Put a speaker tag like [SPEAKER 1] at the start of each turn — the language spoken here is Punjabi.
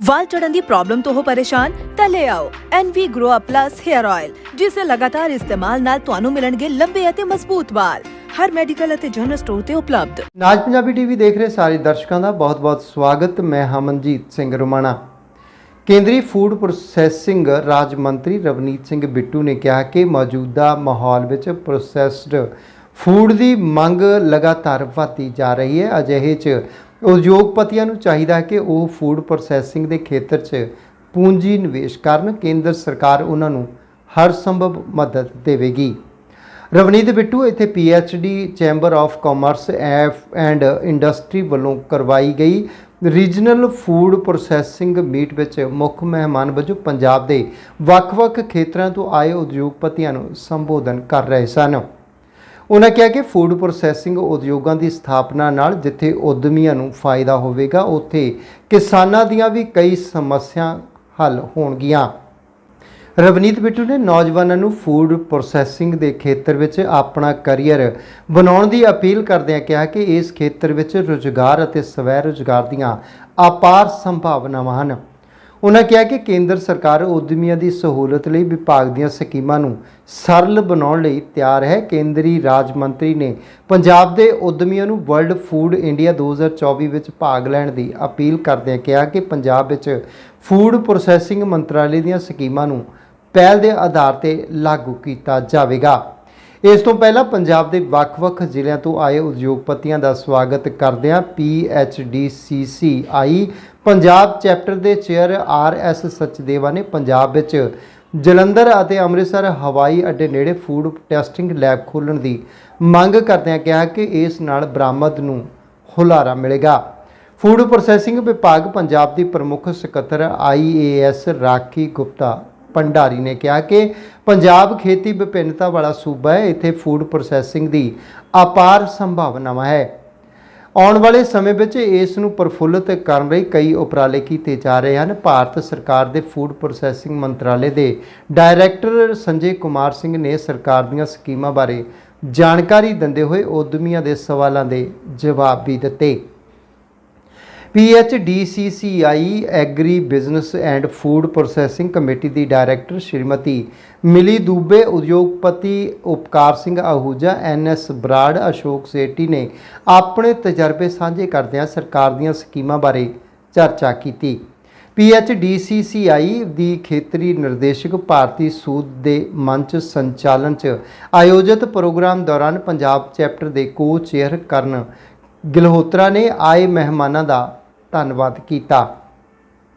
[SPEAKER 1] ਵਾਲ ਚੜਨ ਦੀ ਪ੍ਰੋਬਲਮ ਤੋਂ ਹੋ ਪਰੇਸ਼ਾਨ, ਤਾਂ ਲੈ ਆਓ NV Grow Up Plus Hair Oil ਜਿਸ ਦੇ ਲਗਾਤਾਰ ਇਸਤੇਮਾਲ ਨਾਲ ਤੁਹਾਨੂੰ ਮਿਲਣਗੇ ਲੰਬੇ ਅਤੇ ਮਜ਼ਬੂਤ ਵਾਲ। ਹਰ ਮੈਡੀਕਲ ਅਤੇ ਜਨਰਲ ਸਟੋਰ ਤੇ ਉਪਲਬਧ।
[SPEAKER 2] ਨਾਜ ਪੰਜਾਬੀ ਟੀਵੀ ਦੇਖ ਰਹੇ ਸਾਰੇ ਦਰਸ਼ਕਾਂ ਦਾ ਬਹੁਤ-ਬਹੁਤ ਸਵਾਗਤ। ਮੈਂ ਹਮਨਜੀਤ ਸਿੰਘ ਰੁਮਾਣਾ। ਕੇਂਦਰੀ ਫੂਡ ਪ੍ਰੋਸੈਸਿੰਗ ਰਾਜ ਮੰਤਰੀ ਰਵਨੀਤ ਸਿੰਘ ਬਿੱਟੂ ਨੇ ਕਿਹਾ ਕਿ ਮੌਜੂਦਾ ਮਾਹੌਲ ਵਿੱਚ ਪ੍ਰੋਸੈਸਡ ਫੂਡ ਦੀ ਮੰਗ ਲਗਾਤਾਰ ਵਧਦੀ ਜਾ ਰਹੀ ਹੈ। ਅਜਿਹੇ 'ਚ ਉਦਯੋਗਪਤੀਆਂ ਨੂੰ ਚਾਹੀਦਾ ਹੈ ਕਿ ਉਹ ਫੂਡ ਪ੍ਰੋਸੈਸਿੰਗ ਦੇ ਖੇਤਰ 'ਚ ਪੂੰਜੀ ਨਿਵੇਸ਼ ਕਰਨ। ਕੇਂਦਰ ਸਰਕਾਰ ਉਹਨਾਂ ਨੂੰ ਹਰ ਸੰਭਵ ਮਦਦ ਦੇਵੇਗੀ। ਰਵਨੀਤ ਬਿੱਟੂ ਇੱਥੇ the chamber of commerce and industry ਵੱਲੋਂ ਕਰਵਾਈ ਗਈ ਰੀਜਨਲ ਫੂਡ ਪ੍ਰੋਸੈਸਿੰਗ ਮੀਟ ਵਿੱਚ ਮੁੱਖ ਮਹਿਮਾਨ ਵਜੋਂ ਪੰਜਾਬ ਦੇ ਵੱਖ-ਵੱਖ ਖੇਤਰਾਂ ਤੋਂ ਆਏ ਉਦਯੋਗਪਤੀਆਂ ਨੂੰ ਸੰਬੋਧਨ ਕਰ ਰਹੇ ਸਨ। ਉਹਨਾਂ ਕਿਹਾ ਕਿ ਫੂਡ ਪ੍ਰੋਸੈਸਿੰਗ ਉਦਯੋਗਾਂ ਦੀ ਸਥਾਪਨਾ ਨਾਲ ਜਿੱਥੇ ਉਦਮੀਆਂ ਨੂੰ ਫਾਇਦਾ ਹੋਵੇਗਾ, ਉੱਥੇ ਕਿਸਾਨਾਂ ਦੀਆਂ ਵੀ ਕਈ ਸਮੱਸਿਆ ਹੱਲ ਹੋਣਗੀਆਂ। ਰਵਨੀਤ ਬਿੱਟੂ ਨੇ ਨੌਜਵਾਨਾਂ ਨੂੰ ਫੂਡ ਪ੍ਰੋਸੈਸਿੰਗ ਦੇ ਖੇਤਰ ਵਿੱਚ ਆਪਣਾ ਕੈਰੀਅਰ ਬਣਾਉਣ ਦੀ ਅਪੀਲ ਕਰਦਿਆਂ ਕਿਹਾ ਕਿ ਇਸ ਖੇਤਰ ਵਿੱਚ ਰੁਜ਼ਗਾਰ ਅਤੇ ਸਵੈ ਰੁਜ਼ਗਾਰ ਦੀਆਂ ਅਪਾਰ ਸੰਭਾਵਨਾਵਾਂ ਹਨ। ਉਹਨਾਂ ਕਿਹਾ ਕਿ ਕੇਂਦਰ ਸਰਕਾਰ ਉਦਮੀਆਂ ਦੀ ਸਹੂਲਤ ਲਈ ਵਿਭਾਗ ਦੀਆਂ ਸਕੀਮਾਂ ਨੂੰ ਸਰਲ ਬਣਾਉਣ ਲਈ ਤਿਆਰ ਹੈ। ਕੇਂਦਰੀ ਰਾਜ ਮੰਤਰੀ ਨੇ ਪੰਜਾਬ ਦੇ ਉਦਮੀਆਂ ਨੂੰ ਵਰਲਡ ਫੂਡ ਇੰਡੀਆ 2024 ਵਿੱਚ ਭਾਗ ਲੈਣ ਦੀ ਅਪੀਲ ਕਰਦਿਆਂ ਕਿਹਾ ਕਿ ਪੰਜਾਬ ਵਿੱਚ ਫੂਡ ਪ੍ਰੋਸੈਸਿੰਗ ਮੰਤਰਾਲੇ ਦੀਆਂ ਸਕੀਮਾਂ ਨੂੰ ਪਹਿਲ ਦੇ ਆਧਾਰ ਤੇ ਲਾਗੂ ਕੀਤਾ ਜਾਵੇਗਾ। ਇਸ ਤੋਂ ਪਹਿਲਾਂ ਪੰਜਾਬ ਦੇ ਵੱਖ-ਵੱਖ ਜ਼ਿਲ੍ਹਿਆਂ ਤੋਂ ਆਏ ਉਦਯੋਗਪਤੀਆਂ ਦਾ ਸਵਾਗਤ ਕਰਦਿਆਂ PHDCCI ਪੰਜਾਬ ਚੈਪਟਰ ਦੇ ਚੇਅਰ ਆਰ.ਐਸ. ਸਚਦੇਵਾ ਨੇ ਪੰਜਾਬ ਵਿੱਚ ਜਲੰਧਰ ਅਤੇ ਅੰਮ੍ਰਿਤਸਰ ਹਵਾਈ ਅੱਡੇ ਨੇੜੇ ਫੂਡ ਟੈਸਟਿੰਗ ਲੈਬ ਖੋਲ੍ਹਣ ਦੀ ਮੰਗ ਕਰਦਿਆਂ ਕਿਹਾ ਕਿ ਇਸ ਨਾਲ ਬਰਾਮਦ ਨੂੰ ਹੁਲਾਰਾ ਮਿਲੇਗਾ ਫੂਡ ਪ੍ਰੋਸੈਸਿੰਗ ਵਿਭਾਗ ਪੰਜਾਬ ਦੀ ਪ੍ਰਮੁੱਖ ਸਕੱਤਰ ਆਈਏਐਸ ਰਾਖੀ ਗੁਪਤਾ ਭੰਡਾਰੀ ਨੇ ਕਿਹਾ ਕਿ ਪੰਜਾਬ ਖੇਤੀ ਵਿਭਿੰਨਤਾ ਵਾਲਾ ਸੂਬਾ ਹੈ। ਇੱਥੇ ਫੂਡ ਪ੍ਰੋਸੈਸਿੰਗ ਦੀ ਅਪਾਰ ਸੰਭਾਵਨਾਵਾਂ ਹੈ। ਆਉਣ ਵਾਲੇ ਸਮੇਂ ਵਿੱਚ ਇਸ ਨੂੰ ਪ੍ਰਫੁੱਲਤ ਕਰਨ ਲਈ ਕਈ ਉਪਰਾਲੇ ਕੀਤੇ ਜਾ ਰਹੇ ਹਨ। ਭਾਰਤ ਸਰਕਾਰ ਦੇ ਫੂਡ ਪ੍ਰੋਸੈਸਿੰਗ ਮੰਤਰਾਲੇ ਦੇ ਡਾਇਰੈਕਟਰ ਸੰਜੇ ਕੁਮਾਰ ਸਿੰਘ ਨੇ ਸਰਕਾਰ ਦੀਆਂ ਸਕੀਮਾਂ ਬਾਰੇ ਜਾਣਕਾਰੀ ਦਿੰਦੇ ਹੋਏ ਉਦਮੀਆਂ ਦੇ ਸਵਾਲਾਂ ਦੇ ਜਵਾਬ ਵੀ ਦਿੱਤੇ। PHDCCI agri business and food processing committee the director Shrimati Mili Dubey, ਉਦਯੋਗਪਤੀ ਉਪਕਾਰ ਸਿੰਘ ਆਹੂਜਾ ਐਨਐਸ ਬਰਾੜ, ਅਸ਼ੋਕ ਸੇਠੀ ਨੇ ਆਪਣੇ ਤਜਰਬੇ ਸਾਂਝੇ ਕਰਦਿਆਂ ਸਰਕਾਰ ਦੀਆਂ ਸਕੀਮਾਂ ਬਾਰੇ ਚਰਚਾ ਕੀਤੀ। PHDCCI ਦੀ ਖੇਤਰੀ ਨਿਰਦੇਸ਼ਕ ਭਾਰਤੀ ਸੂਦ ਦੇ ਮੰਚ ਸੰਚਾਲਨ ਚ ਆਯੋਜਿਤ ਪ੍ਰੋਗਰਾਮ ਦੌਰਾਨ ਪੰਜਾਬ ਚੈਪਟਰ ਦੇ ਕੋ ਚੇਅਰ ਕਰਨ ਗਿਲਹੋਤਰਾ ਨੇ ਆਏ ਮਹਿਮਾਨਾਂ ਦਾ ਧੰਨਵਾਦ ਕੀਤਾ।